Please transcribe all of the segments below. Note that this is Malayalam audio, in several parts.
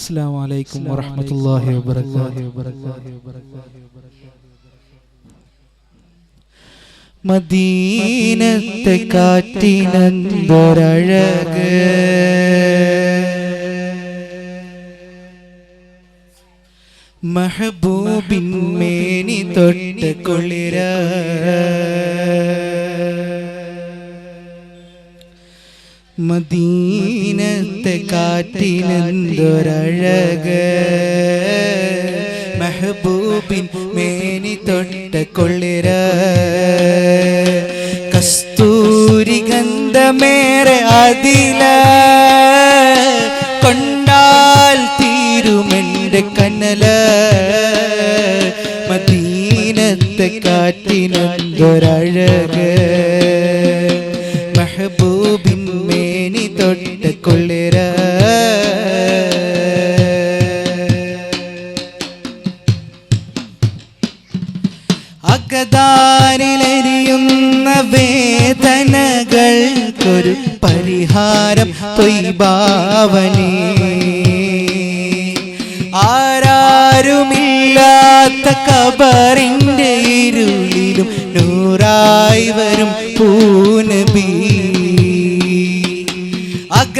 അസ്സാം വലൈക്കും വറഹമത്തല്ലാഹി വബർക്കാത്തു മദീനത്തെ കാറ്റിനന്തൊരഴക് മഹബൂബിൻ മേനി തൊട്ട് കുളിര. മദീനത്തെ കാറ്റിനെന്തൊരഴക്? മെഹബൂബിൻ മേനി തൊട്ട കൊള്ളിര. മേനി തൊട്ട് കൊള്ളിര അകതാരിലെരിയുന്ന വേദനകൾക്കൊരു പരിഹാരം തൊയ്ബാവനേ ആരാരുമില്ലാത്ത കബറിന്റെ ഇരുളിലും നൂറായി വരും പൂനബി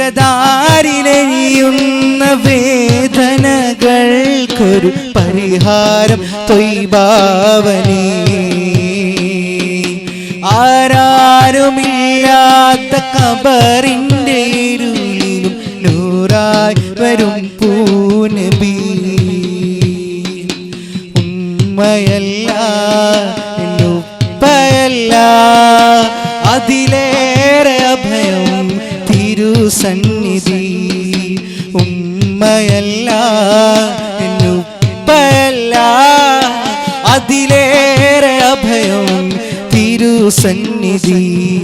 അകതാരിലെഴിയുന്ന വേദനകൾക്കൊരു പരിഹാരം തൊയ്ബാവനേ. ആരാരുമില്ലാത്ത കബറിന്റെ ഇരുളിലും നൂറായി വരും പൂനബി. ഉമ്മയല്ല തിരുസന്നിധി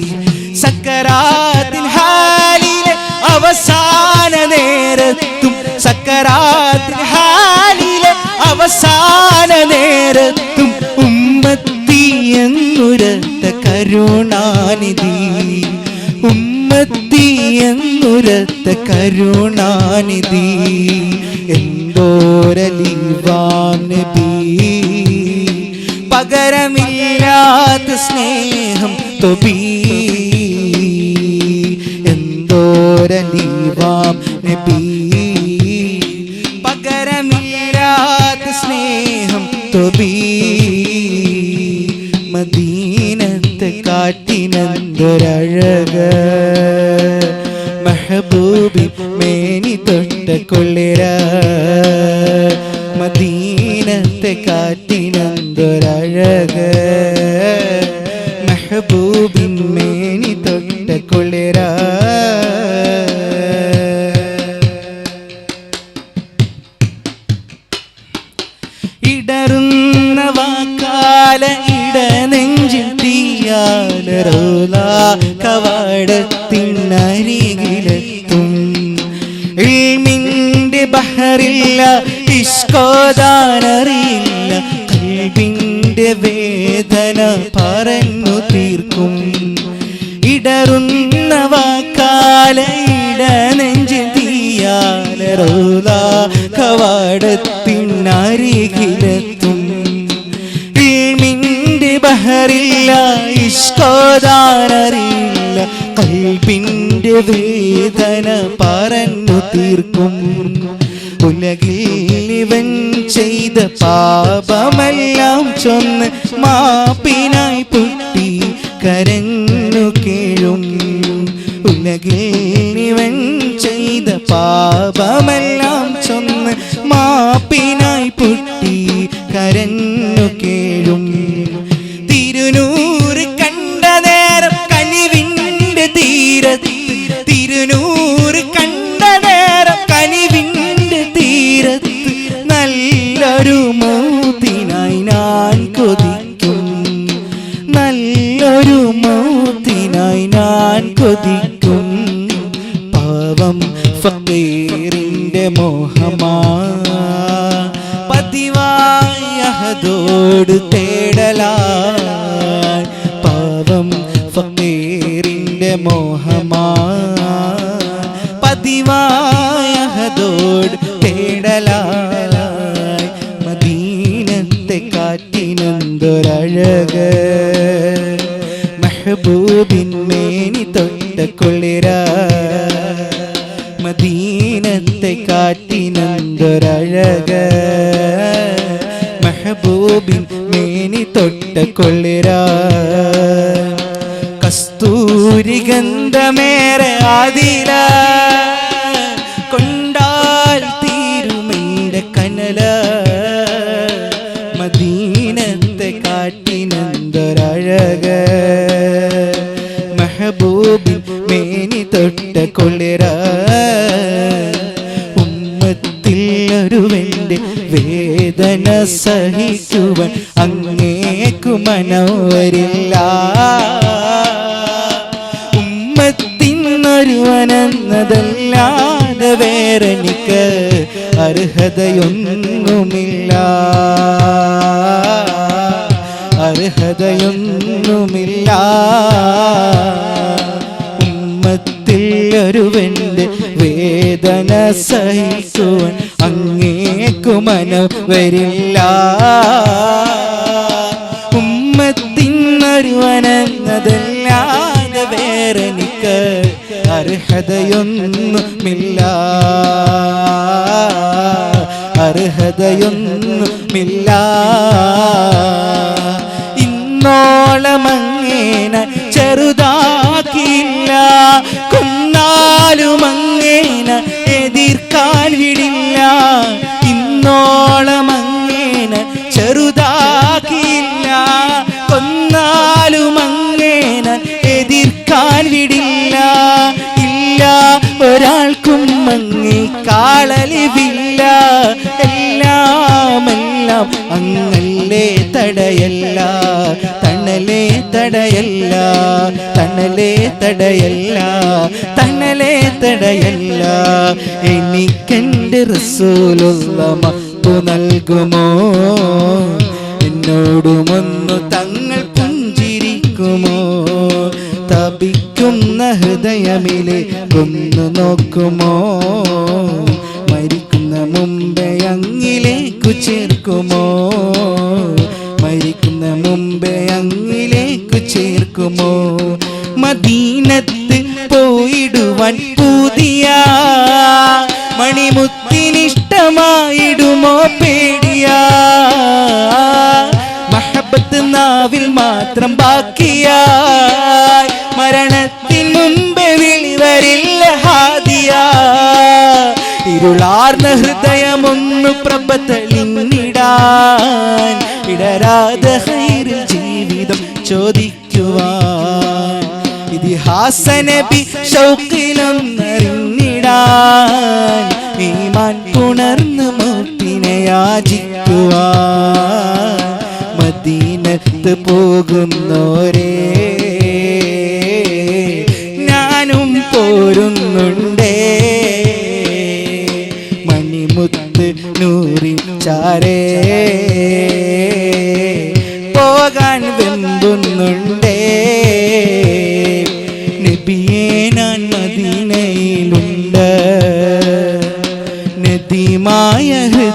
സക്കരാത്തിൽ ഹാലിലെ അവസാന നേരത്തും സക്കരാത്തിൽ ഹാലിലെ അവസാന നേരത്തും ഉമ്മത്തി എന്നുരത്ത കരുണാനിധി. ഉമ്മത്തി എന്നുരത്ത കരുണാനിധി. എന്തോരലിവാം നബി. പകരമില്ലാത്ത സ്നേഹം തൊബി. എന്തോരലിവാം മേനി തൊട്ട കൊള്ളിര മദീനത്തെ കാറ്റിനന്തൊരഴക് മെഹബൂബിൻ മേനി തൊട്ട കുളിര. ഇടറുന്ന വാക്കാല ഇട നെഞ്ചിൽ റോല കവാടത്തിനരികിലെത്തും ഇൽമിന്റെ ബഹറില്ല ഇഷ്കോദാനറിയില്ല കവാടത്തിനരികിലെത്തും ഇൽമിന്റെ ബഹറില്ല ഇഷ്കോദാനറിയില്ല. കൽബിന്റെ വേദന പറഞ്ഞു തീർക്കും. ഉലകിൽ ഇവൻ ചെയ്ത പാപമെല്ലാം ചൊന്ന് മാപ്പിനായി പൊട്ടി കരഞ്ഞു കേഴും. ഉലകിൽ ഇവൻ ചെയ്ത പാപമെല്ലാം കരഞ്ഞു കേഴും. തിരുനൂറ് കണ്ട നേരം കനിവിന്റെ തീര തിരുനൂറ് കണ്ട നേരം കനിവിന്റെ തീരത്ത്. നല്ലൊരു മൗത്തിനായി ഞാൻ കൊതിക്കും. നല്ലൊരു മൗത്തിനായി ഞാൻ കൊതിക്കും. പാവം ഫക്കീറിന്റെ മോഹമാ അതോട് തേടലായി പാവം ഫീറിന്റെ മോഹമാ പതിവായ അതോട് തേടലായി മദീനത്തെ കാറ്റിനൊന്തൊരഴക് മെഹബൂബിൻ മേനി തൊട്ട കുളിരാ മദീനത്തെ കാറ്റിനൊരഴക് തൊട്ട കൊള്ളിര കസ്തൂരി ഗന്ധമേറെ ആദില. കൊണ്ടാൽ തീരുമെന്റെ കനല. മദീനത്തെ കാട്ടിനന്തൊരഴക. മെഹബൂബിൻ മേനി തൊട്ട് കൊള്ളിര സഹിക്കുവൻ അങ്ങേക്കു മനോവരില്ല. ഉമ്മത്തിനൊരുവനെന്നതല്ലാതെ വേറെനിക്ക് അർഹതയൊന്നുമില്ല. അർഹതയൊന്നുമില്ല. ഉമ്മത്തിൽ ഒരുവന്റെ വേദന സഹിക്കുവൻ അങ്ങേക്കു മനം വരില്ല. ഉമ്മത്തിനൊരുവനെന്നതല്ല വേറെ നിക്ക് അർഹതയൊന്നുമില്ല. അർഹതയൊന്നുമില്ല. ഇന്നോളമങ്ങേന ചെറുതാക്കിയില്ല. കുന്നാലുമങ്ങ എതിർക്കാൻ വിടില്ല. ഇന്നോളം അങ്ങേനെ ചെറുതാക്കിയില്ല. കൊന്നാലും അങ്ങേന എതിർക്കാൻ വിടില്ല. ഇല്ല ഒരാൾക്കും മങ്ങി കാളലിവില്ല. എല്ലാമെല്ലാം എല്ലാം അങ്ങല്ലേ തടയല്ല. തണലേ തടയല്ല. തണലേ തടയല്ല. തണലേ തടയല്ല. എനിക്കെന്റെ റസൂലുള്ള മപ്പു നൽകുമോ? എന്നോടുമൊന്നു തങ്ങൾ പുഞ്ചിരിക്കുമോ? തപിക്കുന്ന ഹൃദയമിലെ കൊന്നു നോക്കുമോ? മരിക്കുന്ന മുമ്പേ അങ്ങിലേക്കു ചേർക്കുമോ? മരിക്കുന്ന മുമ്പേ അങ്ങിലേക്കു ചേർക്കുമോ? മദീനത്ത് പോയിടുവാൻ പൂതിയ മണിമുത്തിനിഷ്ടമായിടുമോ പേടിയ. മഹബത്ത് നാവിൽ മാത്രം ബാക്കിയായി മരണത്തിൻ മുമ്പ് വിളിവരില്ല ഹാദിയ. ഇരുളാർന്ന ഹൃദയമൊന്നു പ്രഭത്തലിങ്ങിടാൻ ഇടരാതെ ജീവിതം ചോദിക്കുവാൻ. ഇതിഹാസ നബി ഷൗക്കിലൊന്നറിഞ്ഞിടാൻ ഈമാൻ പുണർന്ന് മുത്തിനെ യാചിക്കുവാൻ മദീനത്ത് പോകുന്നോരേ. ഞാനും പോരുന്നുണ്ടേ. മണിമുത്ത് നൂറി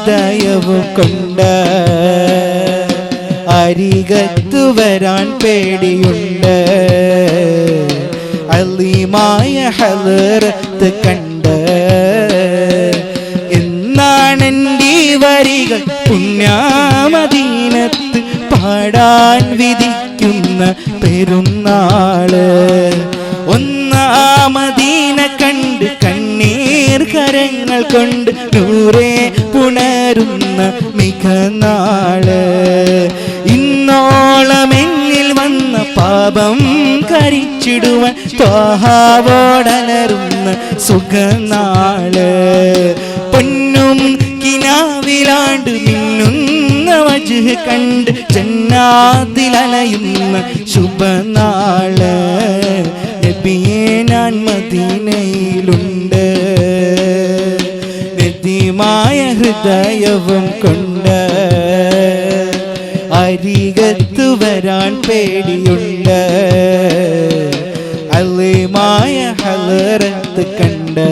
ഹൃദയവും കൊണ്ട് അരികത്തു വരാൻ പേടിയുണ്ട്. അലിമായ ഹലറത്ത് കണ്ട് എന്നാണ് എന്റെ വരികൾ. പുണ്യാമദീനത്ത് പാടാൻ വിധിക്കുന്ന പെരുന്നാൾ. ഒന്നാമദീന കണ്ട് കണ്ണീർ കരങ്ങൾ കൊണ്ട് നൂറേ പുണരുന്ന മികനാൾ. ഇന്നോളമെങ്കിൽ വന്ന പാപം കരിച്ചിടുവാൻ ത്വാഹാവോടലറുന്ന സുഖനാൾ. പൊന്നും കിനാവിലാണ്ട് മിന്നുന്ന വജുഹ് കണ്ട് ജന്നാതിലലയുന്ന ശുഭനാൾ. ഞാൻ മദീനയിലുണ്ട്. നദിമായ ഹൃദയവും കൊണ്ട് അരികത്തു വരാൻ പേടിയുണ്ട്. അല്ലിമായ ഹലറത്ത് കണ്ട്